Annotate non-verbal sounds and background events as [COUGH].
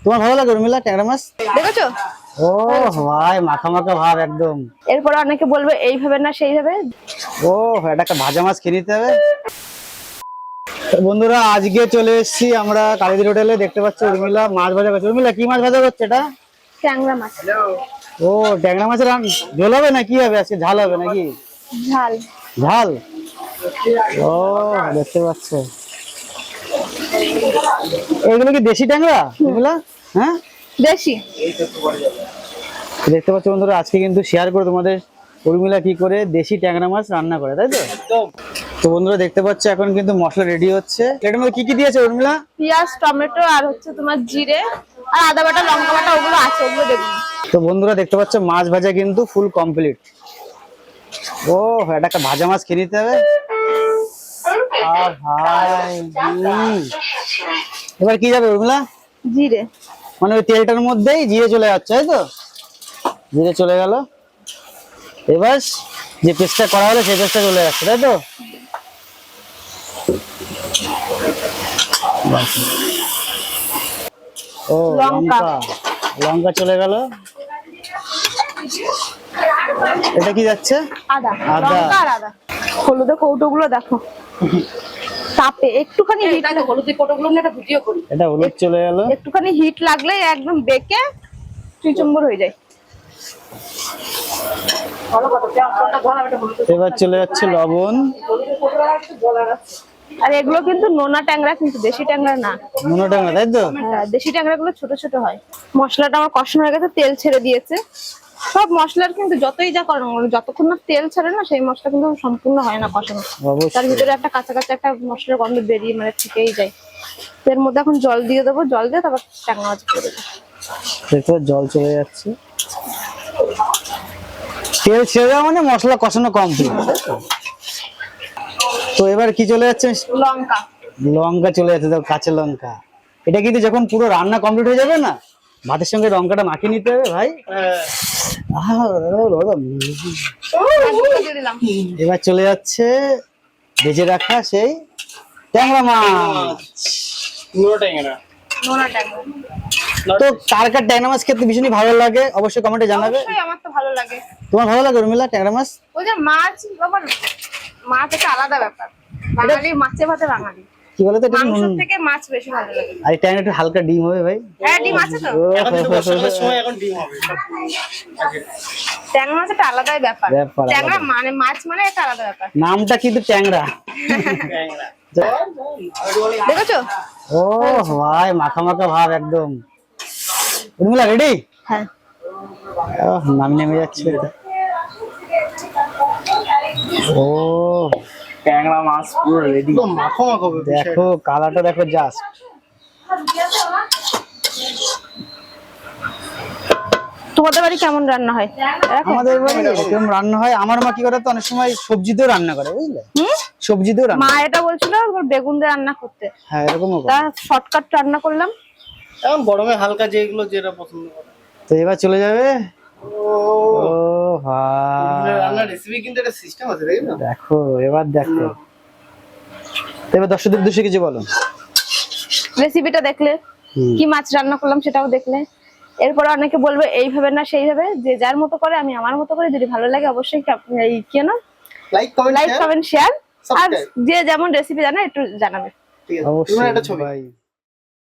তোমার ভালো লাগে উর্মিলা ট্যাংরা মাছ? দেখেছ? ও ভাই মাখা মাখা ভাব একদম। এরপরে অনেকে বলবে এইভাবে না সেইভাবে ও এটা একটা ভাজা মাছ খেয়ে নিতে হবে। বন্ধুরা আজকে চলে এসেছি আমরা কালীদের হোটেলে। দেখতে পাচ্ছি উর্মিলা মাছ ভাজা করছে। উর্মিলা কি মাছ ভাজা করছে এটা? ট্যাংরা মাছ। ও ট্যাংরা মাছের রান ঝোল হবে না কি হবে? আজকে ঝাল হবে নাকি? ঝাল। ঝাল? ও দেখতে পাচ্ছ। এগুলো কি দেশি ট্যাংরা? এগুলা? হ্যাঁ? দেশি। দেখতে পাচ্ছ বন্ধুরা আজকে কিন্তু শেয়ার করে তোমাদের উর্মিলা কি করে দেশি ট্যাংরা মাছ রান্না করে তাই তো? তো বন্ধুরা দেখতে পাচ্ছ এখন কিন্তু মশলা রেডি হচ্ছে। এটার মধ্যে কি কি দিয়েছে উর্মিলা? পেঁয়াজ টমেটো আর হচ্ছে তোমার জিরে আর আদা বাটা লঙ্কা বাটা ওগুলো আছে ওগুলো দেখুন তো বন্ধুরা দেখতে পাচ্ছ মাছ ভাজা কিন্তু ফুল কমপ্লিট ও এটা একটা ভাজা মাছ খেয়ে নিতে হবে। আহ, ভাই উম। এবার কি যাবে উর্মিলা জিরে। মানে ওই তেলটার মধ্যেই জিরে চলে যাচ্ছে তাই তো? জিরে চলে গেল। এবার যে পেস্টটা করা হলো সেই পেস্টটা চলে যাচ্ছে তাই তো? ও লঙ্কা। লঙ্কা। চলে গেল। এটা কি যাচ্ছে? আদা। আদা। হলুদের কৌটোগুলো দেখো। [LAUGHS] তাপে একটুখানি হিট হলুদের কৌটোগুলো একটা ভিডিও করি। এটা হলুদ চলে গেল একটুখানি হিট লাগলে একদম বেঁকে চুইচম্বর হয়ে যায়। এবার চলে যাচ্ছে লবণ। আর এগুলো কিন্তু নোনা ট্যাংরা কিন্তু দেশি ট্যাংরা না। নুনো তাই তো? হ্যাঁ দেশি ট্যাংরা গুলো ছোট ছোট হয়। মশলাটা আমার কষানো হয়ে গেছে তেল ছেড়ে দিয়েছে। সব মশলার কিন্তু যতই যা করানো হোক, যতক্ষণ না তেল ছাড়ে না সেই মশলা কিন্তু সম্পূর্ণ হয় না কষানো। তার ভিতরে একটা কাঁচা কাঁচা একটা মশলার গন্ধ বেরিয়ে মানে থেকেই যায়। এর মধ্যে এখন জল দিয়ে দেবো জল দিয়ে তারপর ট্যাংরা মাছ করে দেবো। জল চলে যাচ্ছে। তেল ছেড়ে দেওয়া মানে মশলা কষানো কমপ্লিট তো এবার কি চলে যাচ্ছে? লঙ্কা। লঙ্কা চলে যাচ্ছে কাঁচা লঙ্কা। এটা কিন্তু যখন পুরো রান্না কমপ্লিট হয়ে যাবে না ভাতের সঙ্গে লঙ্কাটা মাখিয়ে নিতে হবে ভাই। এবার চলে যাচ্ছে ভেজে রাখা সেই ট্যাংরা মাছ। তো কার কার ট্যাংরা মাছ খেতে ভীষণই ভালো লাগে অবশ্যই কমেন্টে জানাবে। আমার তো ভালো লাগে। তোমার ভালো লাগে উর্মিলা ট্যাংরা মাছ? ওই যে মাছ বাবা মাছ একটা আলাদা ব্যাপার। বাঙালি মাছে ভাতে বাঙালি। কি বলতো এটা? মাংস থেকে মাছ বেশি ভালো লাগে। আর ট্যাংরা একটু হালকা ডিম হবে ভাই। হ্যাঁ ডিম আছে তো। ও, ট্যাংরা মাছ একটা আলাদাই ব্যাপার। ব্যাপার, ট্যাংরা মানে মাছ মানে একটা আলাদা ব্যাপার। নামটা কিন্তু ট্যাংরা। দেখেছ? ও ভাই মাখা মাখা ভাব একদম। উর্মিলা রেডি হ্যাঁ। নাম নেমে যাচ্ছে। ও ট্যাংরা মাছ পুরো রেডি মাখো মাখো দেখো কালারটা দেখো জাস্ট তোমাদের বাড়ি কেমন রান্না হয়? দেখো। আমাদের বাড়ি এরকম রান্না হয়। আমার মা কি করে তো অনেক সময় সবজি দিয়েও রান্না করে বুঝলে? হুম? সবজি দিয়েও রান্না মা এটা বলছিল বেগুন দিয়ে রান্না করতে। হ্যাঁ তা শর্টকাট রান্না করলাম। এখন গরমে হালকা যেগুলো যেটা পছন্দ করে। তো এবার চলে যাবে। ও। ভাই। রান্নার রেসিপি কিন্তু একটা সিস্টেম আছে তাই না? দেখো এবার দেখো। এবার দর্শকদের উদ্দেশ্যে কিছু বলো। রেসিপিটা দেখলে কি মাছ রান্না করলাম সেটাও দেখলে। এরপরে অনেকে বলবে এইভাবে না সেইভাবে? যে যার মতো করে আমি আমার মতো করে যদি ভালো লাগে অবশ্যই কি এই কি না লাইক কমেন্ট শেয়ার আর যে যেমন রেসিপি জানে একটু জানাবে। ঠিক অবশ্যই একটা ছবি। ভাই।